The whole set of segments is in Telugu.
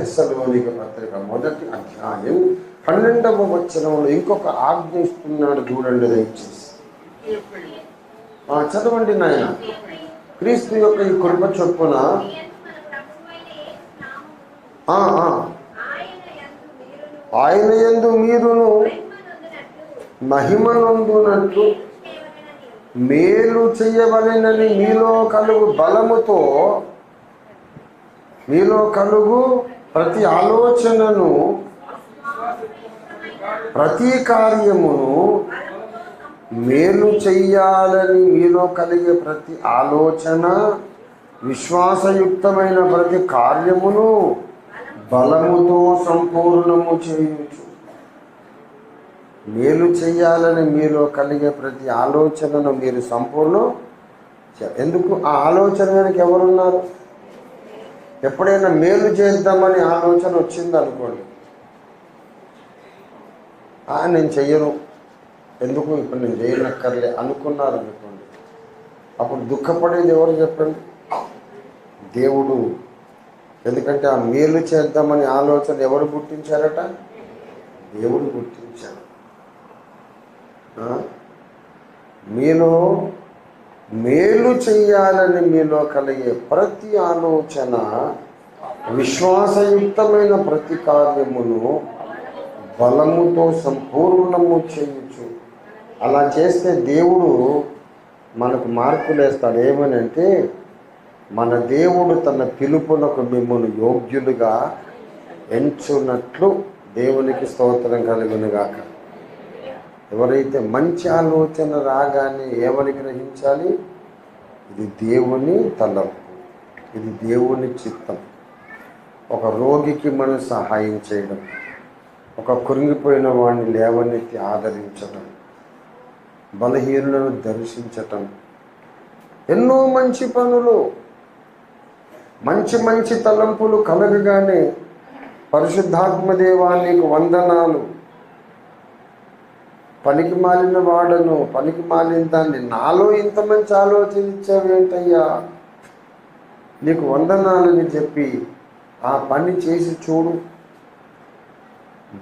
తెస్సలోనిక పత్రిక మొదటి అధ్యాయం పన్నెండవ వచనంలో ఇంకొక ఆజ్ఞ ఇస్తున్నాడు చూడండి దయచేసి. చదవండి నాయన. క్రీస్తు యొక్క ఈ కృప చొప్పున ఆయన యందు మీరును మహిమనందునట్లు మేలు చేయవలెనని మీలో కలుగు బలముతో మీలో కలుగు ప్రతి ఆలోచనను ప్రతి కార్యమును మేలు చెయ్యాలని మీలో కలిగే ప్రతి ఆలోచన విశ్వాసయుక్తమైన ప్రతి కార్యమును బలముతో సంపూర్ణము చేయొచ్చు మేలు చెయ్యాలని మీలో కలిగే ప్రతి ఆలోచనను మీరు సంపూర్ణం ఎందుకు? ఆ ఆలోచన వెనక ఎవరున్నారు? ఎప్పుడైనా మేలు చేద్దామని ఆలోచన వచ్చింది అనుకోండి "ఆ, నేను చెయ్యను. ఎందుకు? ఇప్పుడు నేను చేయనక్కర్లే అనుకున్నారు అనుకోండి. అప్పుడు దుఃఖపడేది ఎవరు చెప్పండి? దేవుడు. ఎందుకంటే ఆ మేలు చేద్దామని ఆలోచన ఎవరు గుర్తించారట? దేవుడు గుర్తించారు మీలో మేలు చేయాలని మీలో కలిగే ప్రతి ఆలోచన విశ్వాసయుక్తమైన ప్రతి కార్యమును బలముతో సంపూర్ణము చేయొచ్చు అలా చేస్తే దేవుడు మనకు మార్పులు వేస్తాడు ఏమని అంటే మన దేవుడు తన పిలుపునకు మిమ్మల్ని యోగ్యులుగా ఎంచున్నట్లు దేవునికి స్తోత్రం కలుగునుగాక. ఎవరైతే మంచి ఆలోచన రాగానే ఏమని గ్రహించాలి? ఇది దేవుని తలంపు ఇది దేవుని చిత్తం. ఒక రోగికి మనం సహాయం చేయడం. ఒక కృంగిపోయిన వాడిని లేవనెత్తి ఆదరించడం. బలహీనులను దర్శించటం. ఎన్నో మంచి పనులు. మంచి మంచి తలంపులు కలగగానే పరిశుద్ధాత్మదేవానికి వందనాలు. పనికి మాలిన వాడను పనికి మాలిన దాన్ని నాలో ఇంత మంచి ఆలోచన ఇచ్చావేంటయ్యా నీకు వందనాలని చెప్పి ఆ పని చేసి చూడు.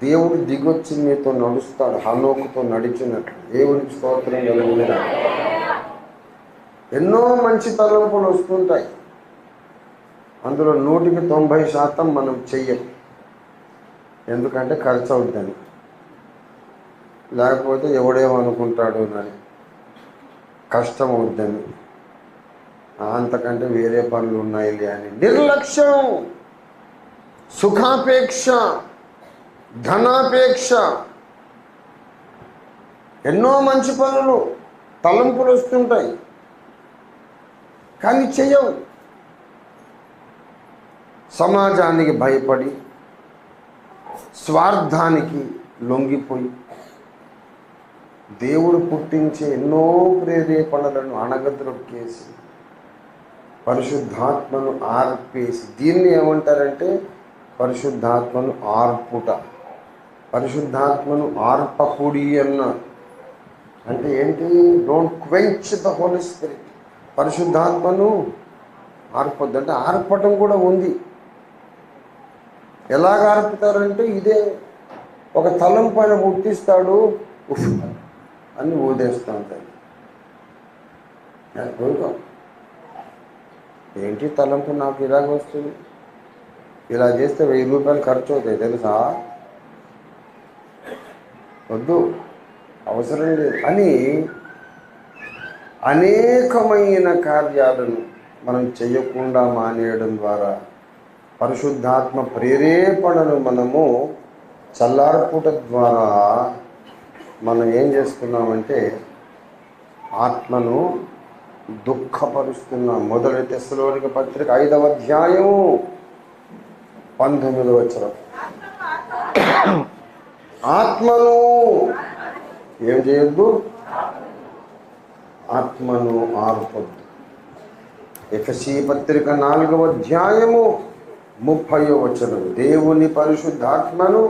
దేవుడు దిగొచ్చి మీతో నడుస్తాడు హనోకుతో నడిచినట్లు. దేవునికి స్తోత్రం కలిగిన. ఎన్నో మంచి తలంపులు వస్తుంటాయి. అందులో నూటికి తొంభై శాతం మనం చెయ్యం. ఎందుకంటే ఖర్చు అవుద్దని లేకపోతే ఎవడేమనుకుంటాడు అని. కష్టం అవుద్దని. అంతకంటే వేరే పనులు ఉన్నాయి అని. నిర్లక్ష్యం. సుఖాపేక్ష. ధనాపేక్ష. ఎన్నో మంచి పనులు తలంపులు వస్తుంటాయి. కానీ చెయ్యవు. సమాజానికి భయపడి స్వార్థానికి లొంగిపోయి దేవుడు పుట్టించే ఎన్నో ప్రేరేపణలను అణగద్రొక్కేసి పరిశుద్ధాత్మను ఆర్పేసి దీన్ని ఏమంటారంటే పరిశుద్ధాత్మను ఆర్పుట. పరిశుద్ధాత్మను ఆర్పకుడి అన్న. అంటే ఏంటి? Don't quench the Holy Spirit పరిశుద్ధాత్మను ఆర్పొద్దు. అంటే ఆర్పటం కూడా ఉంది. ఎలాగ ఆర్పుతారంటే ఇదే ఒక తలం పైన పుట్టిస్తాడు అని ఊదేస్తూ ఉంటాయి. అది ఏంటి తలంపు నాకు ఇలాగ వస్తుంది? ఇలా చేస్తే వెయ్యి రూపాయలు ఖర్చు అవుతాయి తెలుసా? వద్దు. అవసరం లేదు. అని అనేకమైన కార్యాలను మనం చేయకుండా మానేయడం ద్వారా పరిశుద్ధాత్మ ప్రేరేపణను మనము చల్లార్పుట ద్వారా మనం ఏం చేస్తున్నామంటే ఆత్మను దుఃఖపరుస్తున్నాం. మొదటి తెస్సలోనిక పత్రిక ఐదవ అధ్యాయం పంతొమ్మిదవ వచ్చరం ఆత్మను ఏం చేయొద్దు? ఆత్మను ఆర్పొద్దు. ఎఫ్సి పత్రిక నాలుగవ అధ్యాయము ముప్పై వచనం. దేవుని పరిశుద్ధాత్మను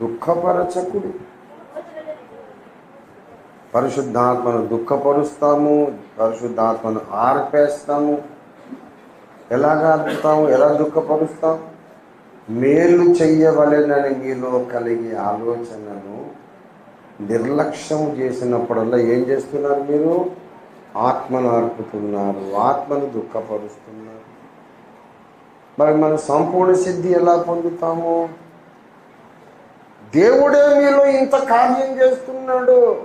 దుఃఖపరచకుడు. పరిశుద్ధాత్మను దుఃఖపరుస్తాము పరిశుద్ధాత్మను ఆర్పేస్తాము. ఎలాగా అర్పుతాము ఎలా దుఃఖపరుస్తాం? మేలు చెయ్యవలెనని మీలో కలిగే ఆలోచనను నిర్లక్ష్యం చేసినప్పుడల్లా ఏం చేస్తున్నారు మీరు? ఆత్మను అర్పుతున్నారు ఆత్మను దుఃఖపరుస్తున్నారు. మరి మన సంపూర్ణ సిద్ధి ఎలా పొందుతాము? దేవుడే మీలో ఇంత కార్యం చేస్తున్నాడు.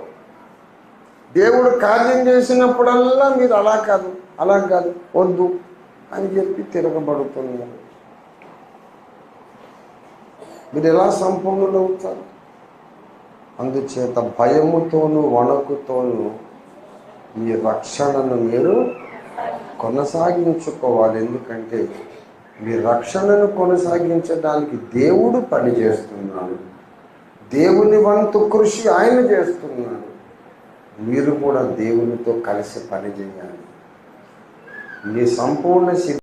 దేవుడు కార్యం చేసినప్పుడల్లా మీరు అలా కాదు అలా కాదు వద్దు అని చెప్పి తిరగబడుతున్నారు. మీరు ఎలా సంపూర్ణులు అవుతారు? అందుచేత భయముతోనూ వణకుతోనూ మీ రక్షణను మీరు కొనసాగించుకోవాలి. ఎందుకంటే మీ రక్షణను కొనసాగించడానికి దేవుడు పని చేస్తున్నాడు దేవుని వంతు కృషి ఆయన చేస్తున్నాడు. మీరు కూడా దేవునితో కలిసి పని చేయాలి. మీ సంపూర్ణ